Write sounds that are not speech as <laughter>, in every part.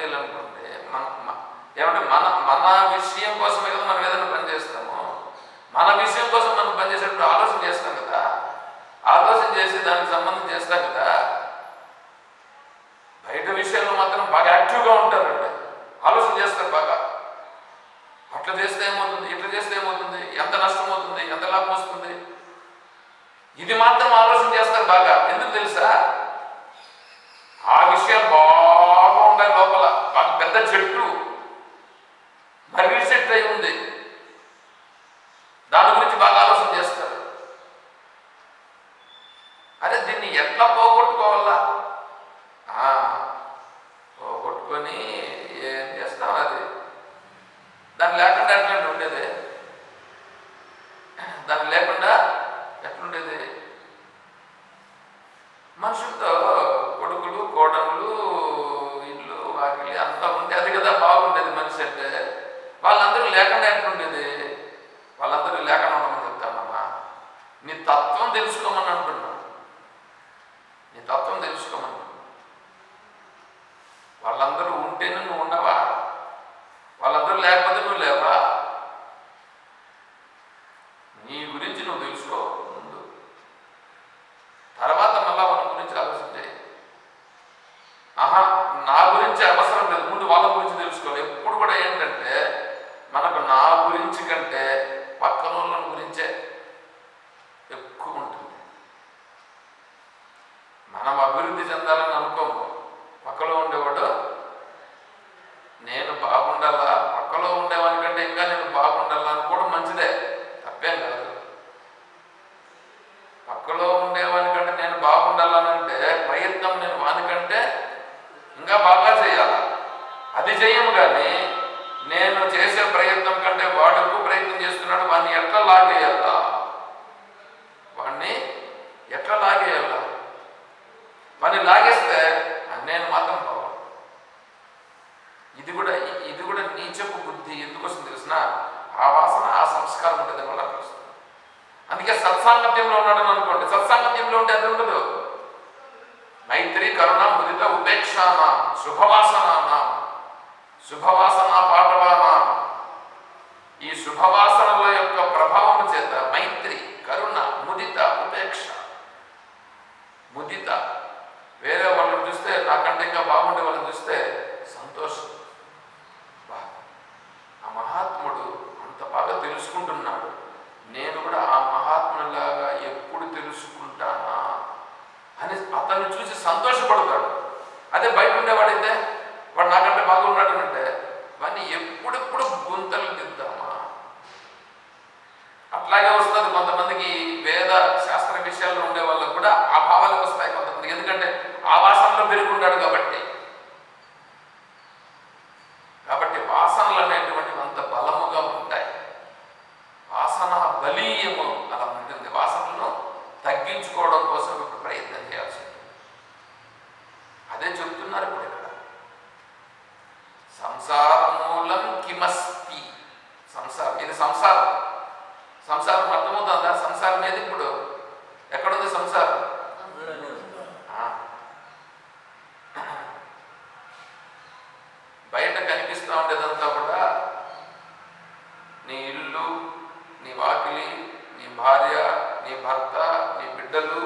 చేయాలనుకుంటే మన ఏమంటే మన మన విషయం కోసమే కదా మనం ఏదైనా పని చేస్తాము? మన విషయం కోసం మనం పని చేసేటప్పుడు ఆలోచన చేస్తాం కదా? ఆలోచన చేసి దానికి సంబంధం చేస్తాం కదా? బయట విషయంలో మాత్రం బాగా యాక్టివ్గా ఉంటారండి. ఆలోచన చేస్తారు బాగా. అట్లా చేస్తే ఏమవుతుంది? ఇట్లా చేస్తే ఏమవుతుంది? ఎంత నష్టం అవుతుంది? ఎంత లాభం వస్తుంది? ఇది మాత్రం ఆలోచన చేస్తారు బాగా. ఎందుకు తెలుసా? బాగా deles మనం అభివృద్ధి చెందాలని అనుకోము పక్కలో ఉండేవాడు నేను బాగుండాలా పక్కలో ఉండేవాని కంటే ఇంకా నేను బాగుండాలా అనుకోవడం మంచిదే తప్పేం కాదు పక్కలో ఉండేవాని కంటే నేను బాగుండాలనంటే ప్రయత్నం నేను వానికంటే ఇంకా బాగా చేయాలి అది చెయ్యము కానీ నేను చేసే ప్రయత్నం కంటే వాడు ఎక్కువ ప్రయత్నం చేస్తున్నాడు వాడిని ఎట్లా లాగేయాలా వాడిని ఎట్లా లాగేయాలా వాడిని లాగేస్తే నేను మాత్రం బాగుండు ఇది కూడా ఇది కూడా నీచపు బుద్ధి ఎందుకు ఆ వాసన ఆ సంస్కారం ఉంటుంది వల్ల అట్లా అందుకే సత్సాంగత్యంలో ఉన్నాడని అనుకోండి. సత్సాంగత్యంలో ఉంటే అది ఉండదు. మైత్రి కరుణ ముదిత ఉపేక్షాన శుభవాసన శుభవాసన పాఠవాన. ఈ శుభవాసనల యొక్క ప్రభావం చేత మైత్రి కరుణ ముదిత ఉపేక్ష. ముదిత. వేరే వాళ్ళని చూస్తే నాకంటే ఇంకా బాగుండే వాళ్ళని చూస్తే సంతోషం బా, ఆ మహాత్ముడు అంత బాగా తెలుసుకుంటున్నాడు. నేను కూడా ఆ మహాత్ములాగా ఎప్పుడు తెలుసుకుంటానా అని అతన్ని చూసి సంతోషపడతాడు. అదే బయట ఉండేవాడైతే వాడు నాకంటే బాగున్నాడు అంటే వాడిని ఎప్పుడెప్పుడు గుంతలు దిద్దామా అట్లాగే వస్తుంది కొంతమందికి వేద శాస్త్ర విషయాల్లో ఉండే వాళ్ళకు కూడా ఆ భావాలు వస్తాయి కొంతమందికి. ఎందుకంటే ఆ వాసనలో పెరుగుంటాడు కాబట్టి వాసనలు అనేటువంటివి అంత బలముగా ఉంటాయి వాసన బలీయము అలా ఉంటుంది వాసనలను తగ్గించుకోవడం కోసం ఇప్పుడు ప్రయత్నం చేయాల్సి ఉంటుంది అదే చెప్తున్నారు ఇప్పుడు ఇక్కడ సంసార మూలం కిమస్తి సంసారం ఇది సంసారం సంసారం అర్థమవుతుందా సంసారం ఏది ఇప్పుడు ఎక్కడుంది సంసారం ఆ. బయట కనిపిస్తూ ఉండేదంతా కూడా నీ ఇల్లు నీ వాకిలి నీ భార్య నీ భర్త నీ బిడ్డలు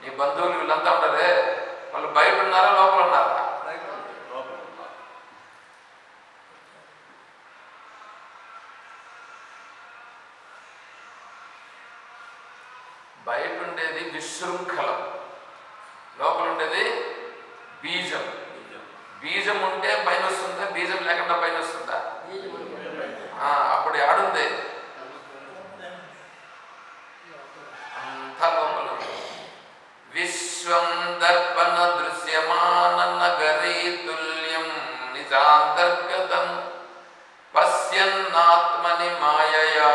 నీ బంధువులు వీళ్ళంతా ఉంటారే వాళ్ళు బయట ఉన్నారా లోపల ఉన్నారా బయట ఉండేది విశృంఖలం. లోపల ఉండేది బీజం. బీజం ఉంటే పైన వస్తుందా బీజం లేకుండా పైన వస్తుందా ఆ, అప్పుడు ఆడుంది అంతా లోపల విశ్వం దర్పణ దృశ్యమాన నగరీ తుల్యం నిజాంతర్గతం. పశ్యన్నాత్మని మాయయా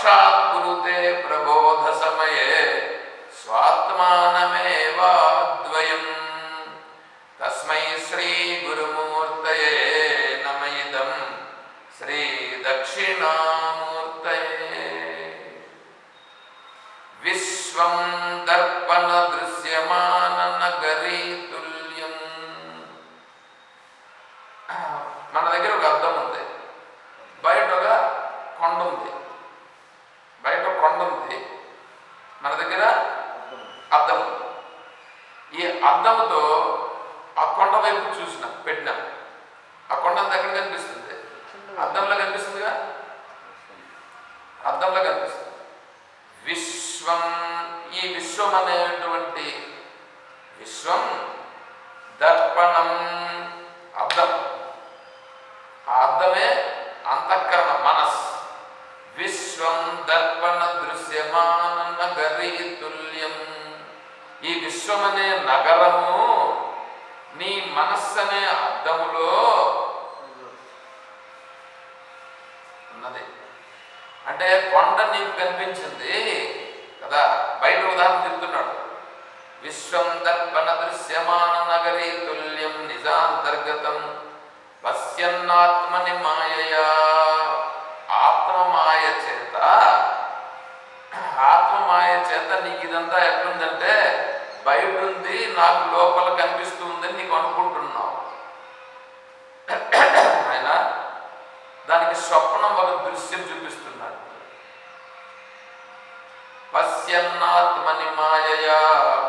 साक्षात् कुरुते प्रबोधसमये स्वात्मानमेवाद्वयम्। तस्मै श्रीगुरुमूर्तये नम इदं श्रीदक्षिणामूर्तये। विश्वं दर्पणदृश्यमाननगरीतुल्यं <clears throat> మన దగ్గర ఒక అర్థం ఉంది. ఈ విశ్వం అనే నగరము నీ మనస్సు అనే అర్థములో ఉన్నది. అంటే కొండ నీకు కనిపించింది కదా? బయట ఉదాహరణ చెప్తున్నాడు. విశ్వం దర్పణ దృశ్యమాన నగరీ తుల్యం నిజాంతర్గతం పశ్యన్నాత్మని మాయయా. ఆత్మమాయ చేత ఆత్మమాయ చేత నీకు ఇదంతా ఎట్లుందంటే బయట ఉంది నాకు లోపల కనిపిస్తుందని నీకు అనుకుంటున్నావు. ఆయన దానికి స్వప్నం ఒక దృశ్యం చూపిస్తున్నాడు. పశ్యన్నాత్మని మాయయా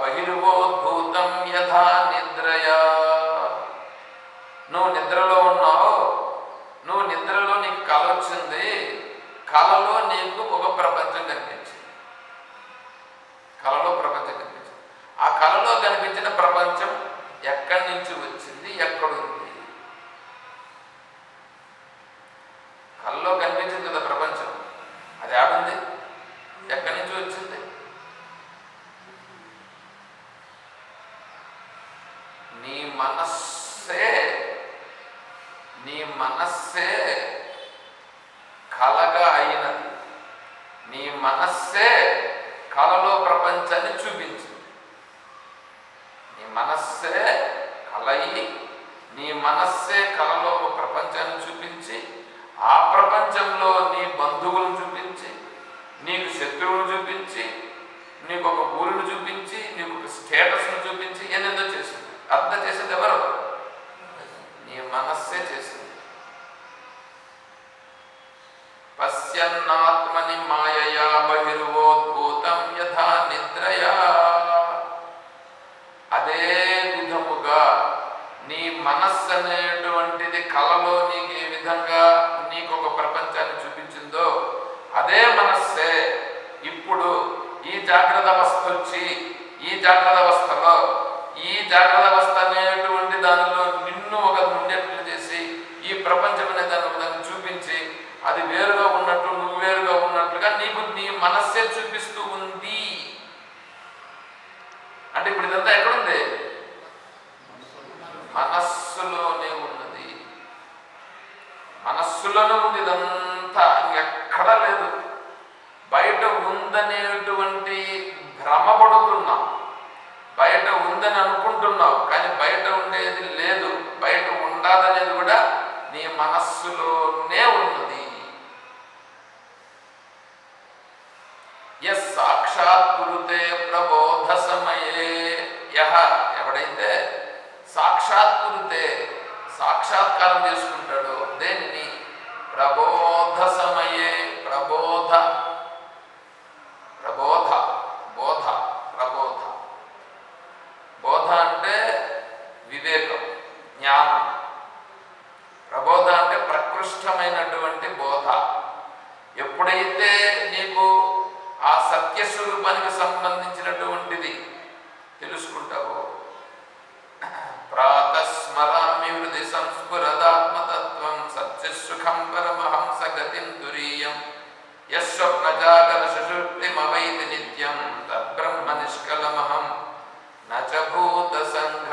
బహిర్వోద్భూతం యథా నిద్రయా. నువ్వు నిద్రలో ఉన్నావు నువ్వు నిద్రలో నీకు కళ వచ్చింది కళలో నీకు ఒక ప్రపంచం కనిపించింది. కళలో ప్రపంచం కళలో కనిపించిన ప్రపంచం ఎక్కడి నుంచి వచ్చింది ఎక్కడుంది కళ్ళలో కనిపించింది కదా ప్రపంచం అది ఆడుంది ఎక్కడి నుంచి వచ్చింది నీ మనస్సే నీ మనస్సే కలగా అయినది నీ మనస్సే కలలో ప్రపంచాన్ని చూపించింది నీ మనస్సే కలయి నీ మనస్సే కలలో ఒక ప్రపంచాన్ని చూపించి ఆ ప్రపంచంలో నీ బంధువులను చూపించి నీకు శత్రువులు చూపించి నీకు ఒక ఊరిని చూపించి నీకు ఒక స్టేటస్ను చూపించి ఎన్నెందో చేసింది అర్థం చేసింది ఎవరు నీ మనస్సే చేసింది పశ్యన్నాత్మని మాయయా బహిర్వోద్భూతం యథా నిద్రయా అదే విధముగా నీ మనస్సు అనేటువంటిది కలలో నీకు ఏ విధంగా నీకు ఒక ప్రపంచాన్ని చూపించిందో అదే మనస్సే ఇప్పుడు ఈ జాగ్రత్త అవస్థ వచ్చి ఈ జాగ్రత్త అవస్థలో ఈ జాగ్రత్త అవస్థ అనేటువంటి దానిలో నిన్ను ఒక ఉండేట్లు చేసి ఈ ప్రపంచం అనే దాన్ని దాన్ని చూపించి అది వేరుగా ఉన్నట్టు నువ్వు వేరుగా ఉన్నట్లుగా నీకు నీ మనస్సే చూపిస్తూ ఉంది అంటే ఇప్పుడు ఇదంతా ఎక్కడుంది మనస్సులోనే ఉన్నది మనస్సులోనే ఉంది ఇదంతా ఇంకెక్కడ లేదు బయట ఉందనేటువంటి భ్రమపడుతున్నాం బయట ఉందని అనుకుంటున్నావు కానీ బయట ఉండేది లేదు బయట ఉండాదనేది కూడా నీ మనస్సులోనే ఉన్నది ఎస్ సాక్షాత్ కురుతే ప్రబోధ సమయే యహ ఎవడైతే సాక్షాత్కృతే సాక్షాత్కారం చేసుకుంటాడో దేన్ని? ప్రబోధ సమయే ప్రబోధ. ప్రబోధ బోధ ప్రబోధ. బోధ అంటే వివేకం జ్ఞానం. ప్రబోధ అంటే ప్రకృష్టమైనటువంటి బోధ. ఎప్పుడైతే నీకు ఆ సత్యస్వరూపానికి సంబంధించినటువంటిది తెలుసుకుంటావో? ప్రాతస్మరామి హృది సంస్ఫురదాత్మతత్వం సత్యసుఖం పరమహంస గతిం తురీయం యస్వప్నజాగర సుషుప్తిమవైతి నిత్యం తద్బ్రహ్మ నిష్కలమహం నచభూత సంఘ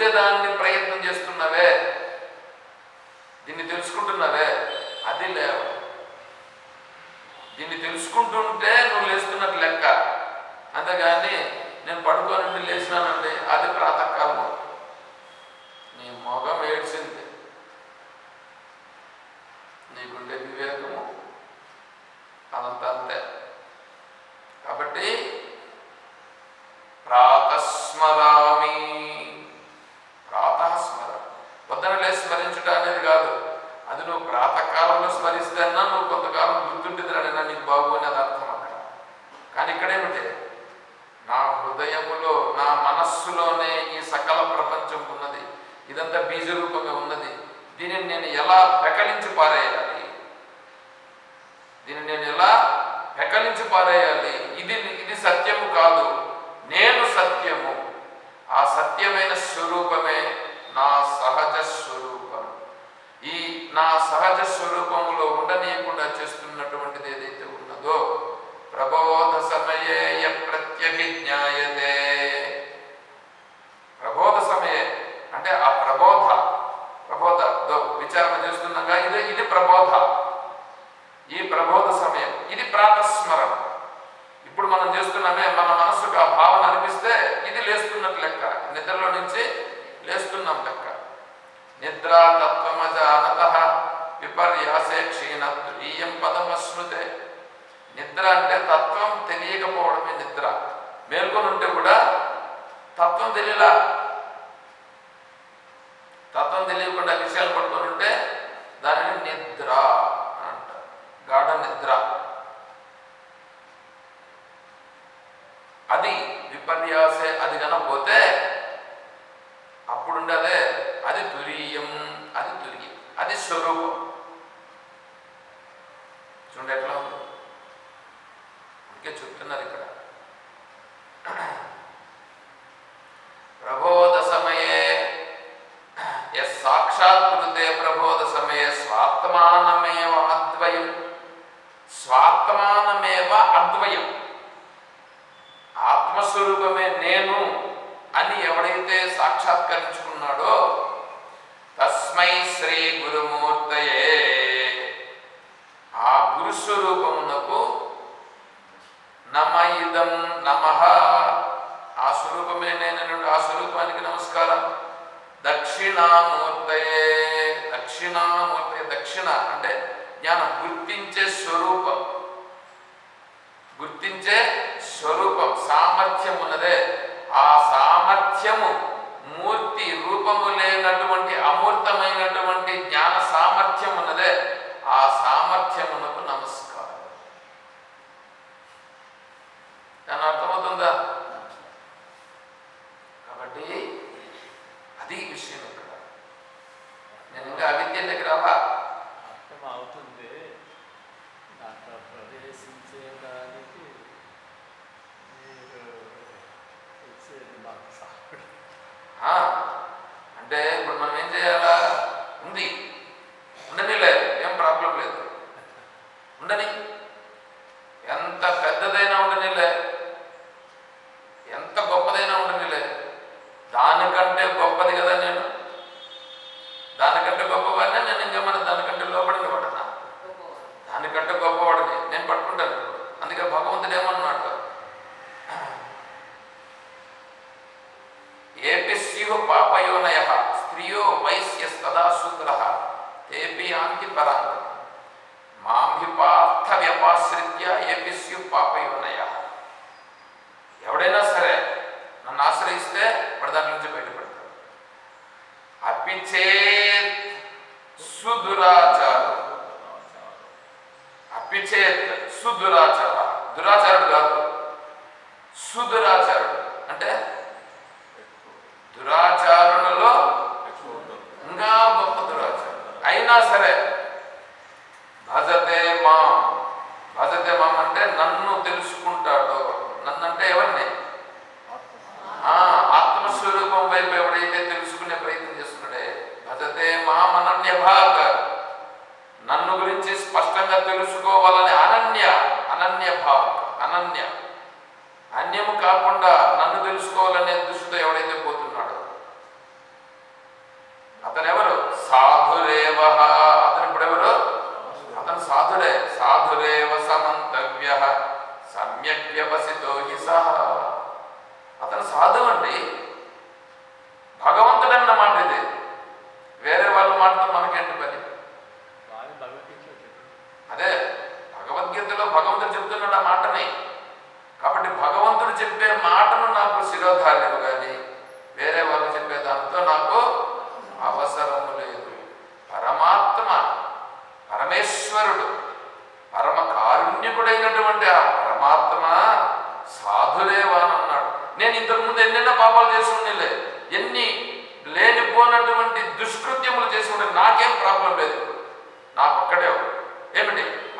ఉండేదాన్ని ప్రయత్నం చేస్తున్నావే. దీన్ని తెలుసుకుంటున్నావే. అది లేవ. దీన్ని తెలుసుకుంటుంటే నువ్వు లేస్తున్నట్టు లెక్క. అంతేగాని నేను పడుకోనండి లేచినానండి అది ప్రాతకాలం నీ మొగం ఏడ్చింది. నీకుండే వివేకము అదంతా అంతే. కాబట్టి ప్రాతస్మరామీ పొద్దున లేచి స్మరించుట అనేది కాదు. అది నువ్వు ప్రాతకాలంలో స్మరిస్తే అన్నా నువ్వు కొంతకాలం గుర్తుంటుందిరా నీకు బాబు అనేది అర్థం అక్కడ. కానీ ఇక్కడేమిటి? నా హృదయములో నా మనస్సులోనే ఈ Tapan del Luconda, que. సామర్థ్యం ఉన్నదే. ఆ సామర్థ్యము మూర్తి రూపము లేనటువంటి అమూర్తమైనటువంటి జ్ఞాన సామర్థ్యం ఉన్నదే. ఆ సామర్థ్యమును esse o papo.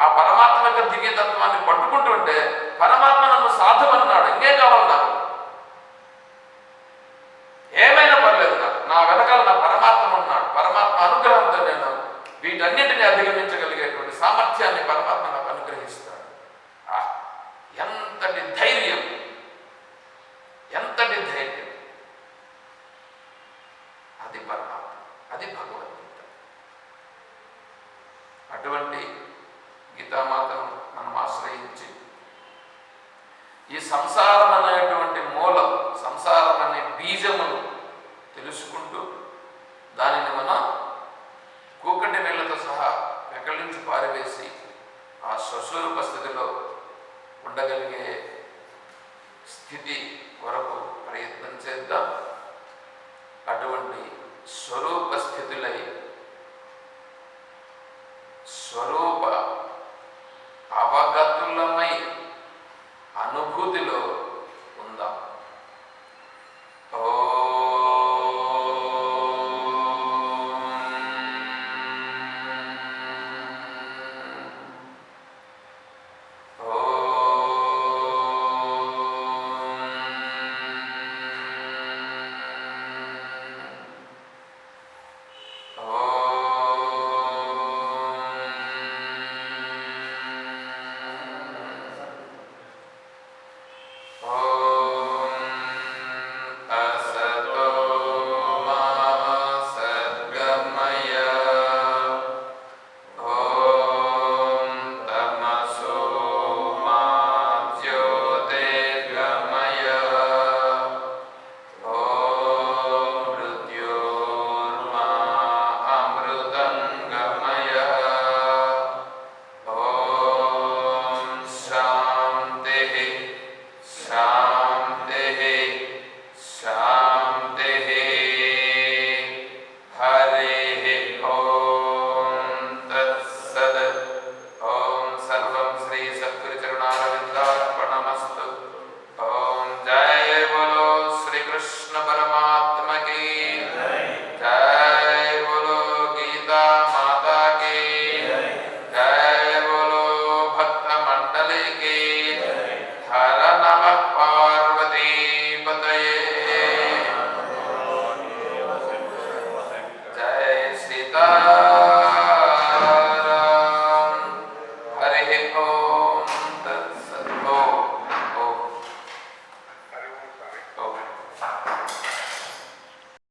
ఆ పరమాత్మ యొక్క దివ్యతత్వాన్ని పట్టుకుంటుంటే పరమాత్మ నన్ను సాధువన్నాడు ఇంకేం కావాలి నాకు ఏమైనా పర్లేదు నాకు నా వెనకాల నా పరమాత్మ ఉన్నాడు పరమాత్మ అనుగ్రహంతో నేను వీటన్నిటిని అధిగమించగలిగేటువంటి సామర్థ్యాన్ని పరమాత్మ నాకు అనుగ్రహిస్తాడు ఆ, ఎంతటి ధైర్యం ఎంతటి ధైర్యం అది పరమాత్మ అది భగవద్గీత అటువంటి గీతామాతను మనం ఆశ్రయించి ఈ సంసారం అనేటువంటి మూలం సంసారం అనే బీజమును తెలుసుకుంటూ దానిని మనం కూకటి నీళ్ళతో సహా పెకలించి పారివేసి ఆ స్వస్వరూప స్థితిలో ఉండగలిగే స్థితి వరకు ప్రయత్నం చేద్దాం. అటువంటి స్వరూప స్థితులై స్వరూప